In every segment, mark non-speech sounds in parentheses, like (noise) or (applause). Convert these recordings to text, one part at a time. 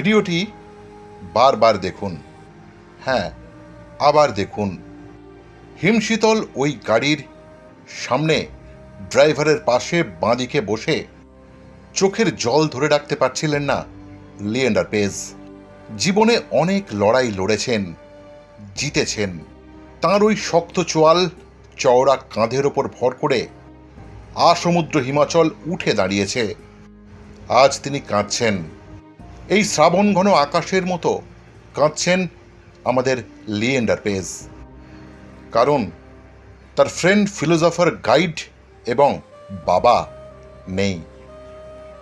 ভিডিওটি বারবার দেখুন। হ্যাঁ আবার দেখুন। হিমশীতল ওই গাড়ির সামনে ড্রাইভারের পাশে বাঁদিকে বসে চোখের জল ধরে রাখতে পারছিলেন না লিয়েন্ডার পেজ। জীবনে অনেক লড়াই লড়েছেন, জিতেছেন। তাঁর ওই শক্ত চোয়াল, চওড়া কাঁধের ওপর ভর করে আসমুদ্র হিমাচল উঠে দাঁড়িয়েছে। আজ তিনি কাঁদছেন। এই শ্রাবণ ঘন আকাশের মতো কাঁদছেন আমাদের লিয়েন্ডার পেজ। কারণ তার ফ্রেন্ড ফিলোজফার গাইড এবং বাবা নেই।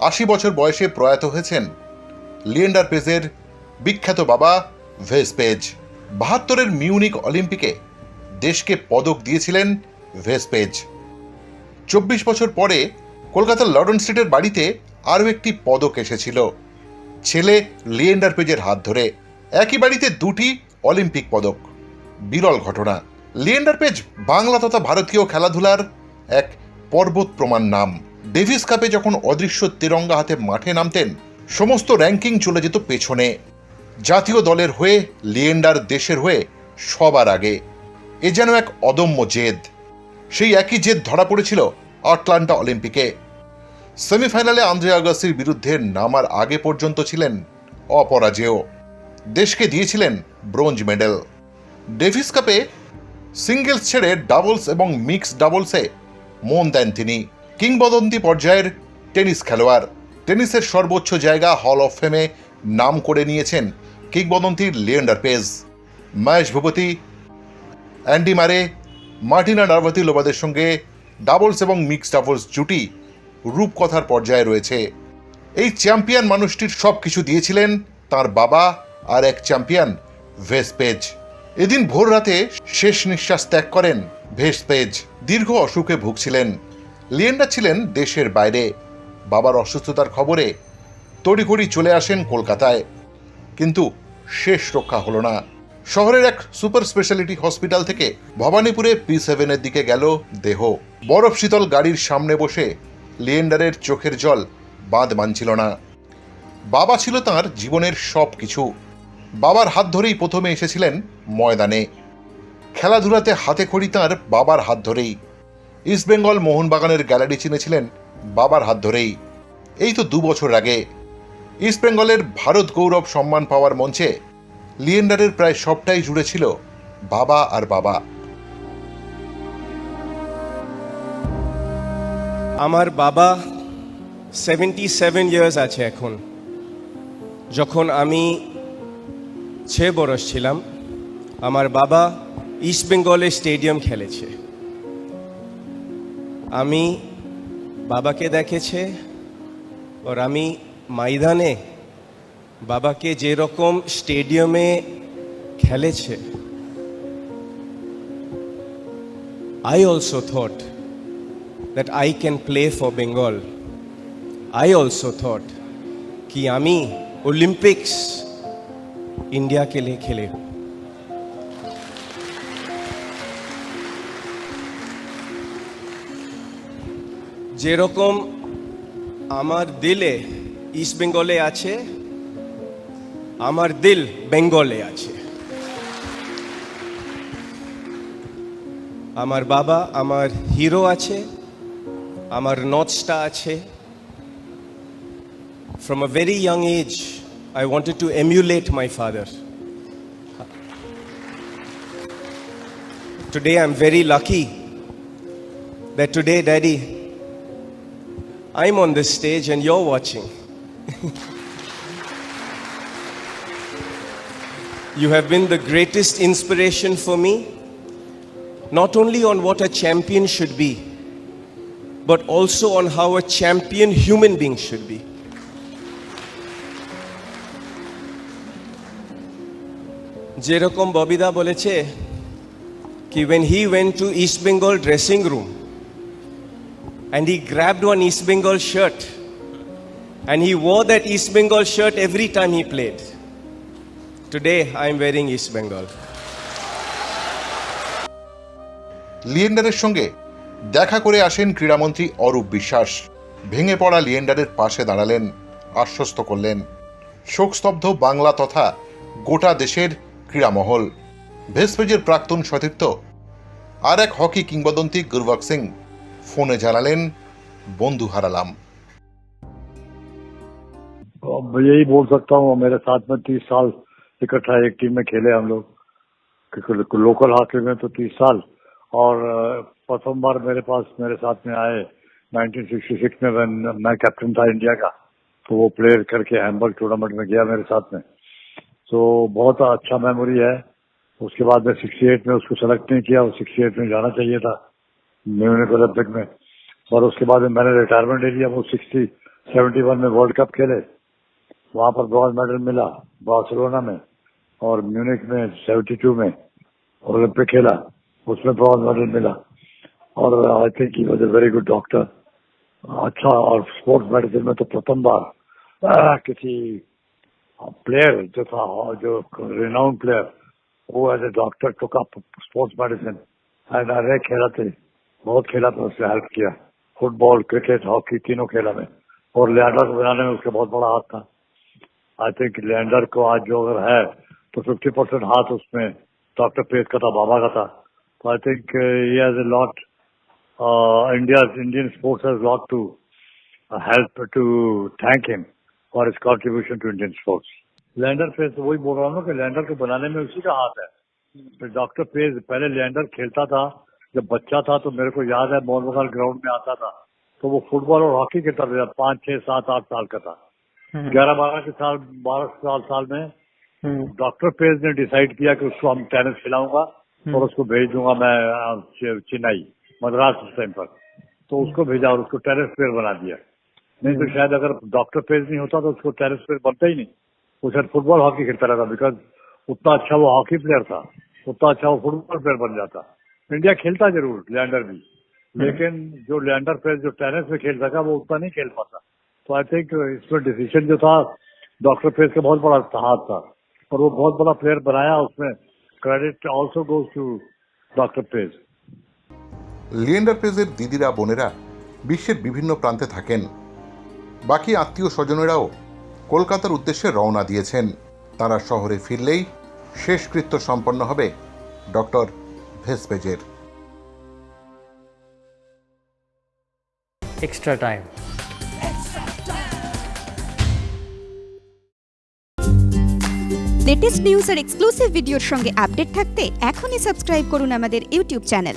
আশি বছর বয়সে প্রয়াত হয়েছেন লিয়েন্ডার পেজের বিখ্যাত বাবা ভেস পেজ। বাহাত্তরের মিউনিক অলিম্পিকে দেশকে পদক দিয়েছিলেন ভেস পেজ। চব্বিশ বছর পরে কলকাতার লর্ডন স্ট্রিটের বাড়িতে আরও একটি পদক এসেছিল। ছেলে লিয়েন্ডার পেজের হাত ধরে একই বাড়িতে দুটি অলিম্পিক পদক। বিরল ঘটনা। লিয়েন্ডার পেজ বাংলা তথা ভারতীয় খেলাধুলার এক পর্বত প্রমাণ নাম। ডেভিস কাপে যখন অদৃশ্য তিরঙ্গা হাতে মাঠে নামতেন, সমস্ত র্যাঙ্কিং চলে যেত পেছনে। জাতীয় দলের হয়ে, লিয়েন্ডার দেশের হয়ে সবার আগে। এ যেন এক অদম্য জেদ। সেই একই জেদ ধরা পড়েছিল আটলান্টা অলিম্পিকে। সেমিফাইনালে আন্দ্রে আগাসির বিরুদ্ধে নামার আগে পর্যন্ত ছিলেন অপরাজেয়। দেশকে দিয়েছিলেন ব্রোঞ্জ মেডেল। ডেভিস কাপে সিঙ্গেলস ছেড়ে ডাবলস এবং মিক্স ডাবলসে মন দেন তিনি। কিংবদন্তি পর্যায়ের টেনিস খেলোয়াড়। টেনিসের সর্বোচ্চ জায়গা হল অফ ফেমে নাম করে নিয়েছেন কিংবদন্তির Leander Paes. Mahesh Bhupathi, Andy Murray, Martina নার্ভাতি লোবাদের সঙ্গে ডাবলস এবং মিক্স ডাবলস জুটি রূপকথার পর্যায়ে রয়েছে। এই চ্যাম্পিয়ন মানুষটির সব কিছু দিয়েছিলেন তার বাবা আর এক চ্যাম্পিয়ন, ভেসপেজ। এদিন ভোর রাতে শেষ নিঃশ্বাস ত্যাগ করেন ভেসপেজ। দীর্ঘ অসুখে ভুগছিলেন। লিয়েন্ডা ছিলেন দেশের বাইরে। বাবার অসুস্থতার খবরে তড়িঘড়ি চলে আসেন কলকাতায়। কিন্তু শেষ রক্ষা হলো না। শহরের এক সুপার স্পেশালিটি হসপিটাল থেকে ভবানীপুরে পি সেভেনের দিকে গেল দেহ। বরফ শীতল গাড়ির সামনে বসে লিয়েন্ডারের চোখের জল বাঁধ মানছিল না। বাবা ছিল তার জীবনের সব কিছু বাবার হাত ধরেই প্রথমে এসেছিলেন ময়দানে। খেলাধুলাতে হাতে খড়ি তাঁর বাবার হাত ধরেই। ইস্টবেঙ্গল মোহনবাগানের গ্যালারি চিনেছিলেন বাবার হাত ধরেই। এই তো দু বছর আগে। ইস্টবেঙ্গলের ভারত গৌরব সম্মান পাওয়ার মঞ্চে লিয়েন্ডারের প্রায় সবটাই জুড়ে ছিল বাবা আর বাবা। আমার বাবা সেভেন্টি সেভেন ইয়ার্স আছে এখন। যখন আমি ছ বরস ছিলাম, আমার বাবা ইস্ট বেঙ্গলে স্টেডিয়াম খেলেছে। আমি বাবাকে দেখেছে আর আমি ময়দানে বাবাকে যেরকম স্টেডিয়ামে খেলেছে I also thought that I can play for Bengal. I also thought कि আমি ओलंपिक्स इंडिया के लिए खेले যেরকম আমার দিলে ইস্ট বেঙ্গলে আছে আমার দিল বেঙ্গলে আছে আমার বাবা আমার হিরো আছে আমার নর্থ স্টার আছে From a very young age, I wanted to emulate my father. Today, I'm very lucky that today, Daddy, I'm on this stage and you're watching. (laughs) you have been the greatest inspiration for me, not only on what a champion should be, but also on how a champion human being should be. যেরকম ববিদা বলেছে কি when he went to East Bengal dressing room and he grabbed one East Bengal shirt and he wore that East Bengal shirt every time he played. Today I am wearing East Bengal. লিয়েন্ডারের সঙ্গে দেখা করে আসেন ক্রীড়ামন্ত্রী অরূপ বিশ্বাস ভেঙে পড়া লিয়েন্ডারের পাশে দাঁড়ালেন আশ্বস্ত করলেন শোকস্তব্ধ বাংলা তথা গোটা দেশের ক্রীড়ামহল ভেসপেজের প্রাক্তন সতীর্থ আর এক হকি কিংবদন্তি গুরবক সিং ফোনে জানালেন বন্ধু হারালাম अब यही बोल सकता हूँ मेरे साथ में तीस साल इकट्ठा एक टीम में खेले हम लोग क्योंकि लोकल हॉकी में तो तीस साल और अ, प्रथम बार मेरे पास, मेरे साथ में आए 1966 में when मैं कैप्टन था इंडिया का तो वो प्लेयर करके हैम्बर्ग टूर्नामेंट में गया मेरे साथ में। तो बहुत अच्छा मेमोरी है। उसके बाद में 68 में उसको सेलेक्ट नहीं किया, वो 68 में जाना चाहिए था म्यूनिक ओलंपिक में। और उसके बाद में मैंने रिटायरमेंट ले लिया, वो 60 71 में वर्ल्ड कप खेले। वहाँ पर ब्रॉन्ज मेडल मिला बार्सिलोना में और म्यूनिक में 72 में ओलंपिक खेला, उसमें ब्रॉन्ज मेडल मिला। और I think he was a very good doctor अच्छा और स्पोर्ट्स मेडिसिन में तो प्रथम बार किसी प्लेयर जो था जो रिनाउंड प्लेयर वो as a doctor took up sports medicine खेला थे, बहुत खेला था, उसने हेल्प किया। फुटबॉल क्रिकेट हॉकी तीनों खेला में। और लैंडर को बनाने में उसका बहुत बड़ा हाथ था। आई थिंक लैंडर को आज जो अगर है तो फिफ्टी परसेंट हाथ उसमें डॉक्टर पेज का था बाबा का था। तो I think he has a lot India Indian sports has lot to help to thank him for his contribution to Indian sports Leander Paes वही बोल रहा हूँ कि लैंडर को बनाने में उसी का हाथ है। डॉक्टर पेज पहले लैंडर खेलता था जब बच्चा था तो मेरे को याद है मोहन बगाल ग्राउंड में आता था। तो वो फुटबॉल और हॉकी खेलता था पाँच छह सात आठ साल का था। ग्यारह बारह के साल बारह साल साल में डॉक्टर पेज ने डिसाइड किया कि उसको हम टेनिस खिलाऊँगा और उसको भेज दूँगा मैं चेन्नई। मद्रास उस टाइम पर। तो उसको भेजा और उसको टेरिस प्लेयर बना दिया। नहीं तो शायद अगर डॉक्टर पेज नहीं होता तो उसको टेनिस प्लेयर बनता ही नहीं। वो शायद फुटबॉल हॉकी खेलता रहता बिकॉज़ उतना अच्छा वो हॉकी प्लेयर था। उतना अच्छा वो फुटबॉल प्लेयर बन जाता। इंडिया खेलता ज़रूर लैंडर भी। लेकिन जो लैंडर प्लेयर जो टेनिस में खेल सका वो उतना नहीं खेल पाता। तो आई थिंक इसमें डिसीज़न जो था डॉक्टर पेज का बहुत बड़ा हाथ था। और वो बहुत बड़ा प्लेयर बनाया उसमें credit also goes to doctor Paes Leander পেজের দিদিরা বোনেরা বিশ্বের বিভিন্ন প্রান্তে থাকেন। বাকি আত্মীয় স্বজনেরাও কলকাতার উদ্দেশ্যে রওনা দিয়েছেন। তারা শহরে ফিরলেই শেষকৃত্য সম্পন্ন হবে ডক্টর ভেসপেজের। এক্সট্রা টাইম লেটেস্ট নিউজ আর এক্সক্লুসিভ ভিডিওর সঙ্গে আপডেট থাকতে এখনই সাবস্ক্রাইব করুন আমাদের ইউটিউব চ্যানেল